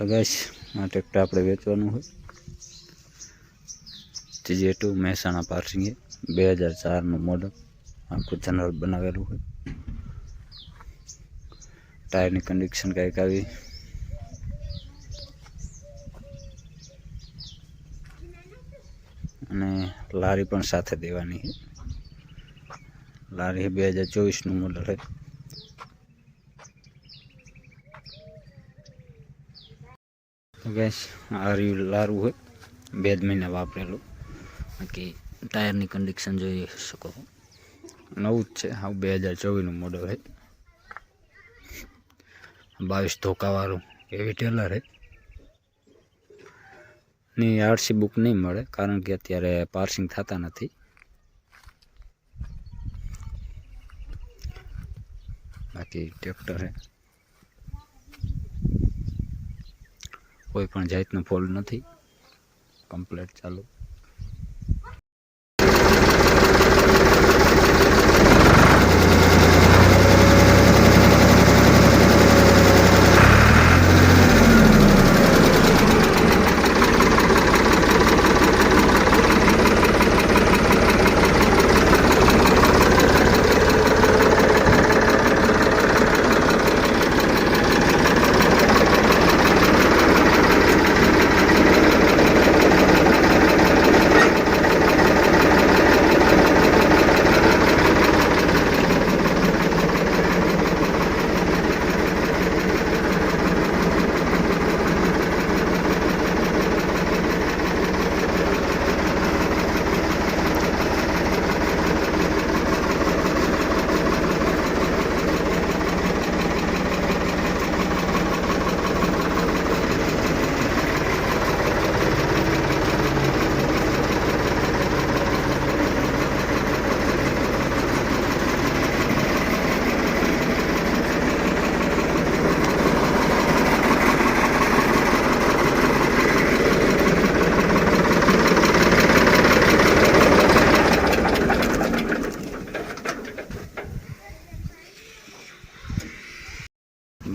તો આ ટ્રેક્ટર આપણે વેચવાનું હોય. જે ટુ મહેસાણા પાર્સિંગે બે હજાર ચારનું મોડલ આખું જનરલ બનાવેલું હોય. ટાયરની કન્ડિશન કંઈક આવી. અને લારી પણ સાથે દેવાની લારી બે હજાર ચોવીસનું મોડલ છે. ગેસ આ રહ્યું લારું હોય, બે જ મહિના વાપરેલું. બાકી ટાયરની કન્ડિશન જોઈ શકો નવું જ છે હા બે હજાર ચોવીસનું મોડલ હે બાવીસ ધોકાવાળું, એવી ટેલર હે ની આરસી બુક નહીં મળે, કારણ કે અત્યારે પાર્સિંગ થતા નથી. બાકી ટ્રેક્ટર છે. કોઈ પણ જાતનો ફોલ્ટ નથી. કમ્પ્લેટ ચાલુ.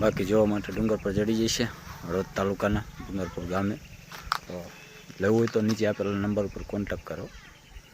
બાકી જોવા માટે ડુંગર પર ચડી જશે હળવદ તાલુકાના ડુંગરપુર ગામે. તો લેવું હોય તો નીચે આપેલા નંબર ઉપર કોન્ટેક્ટ કરો.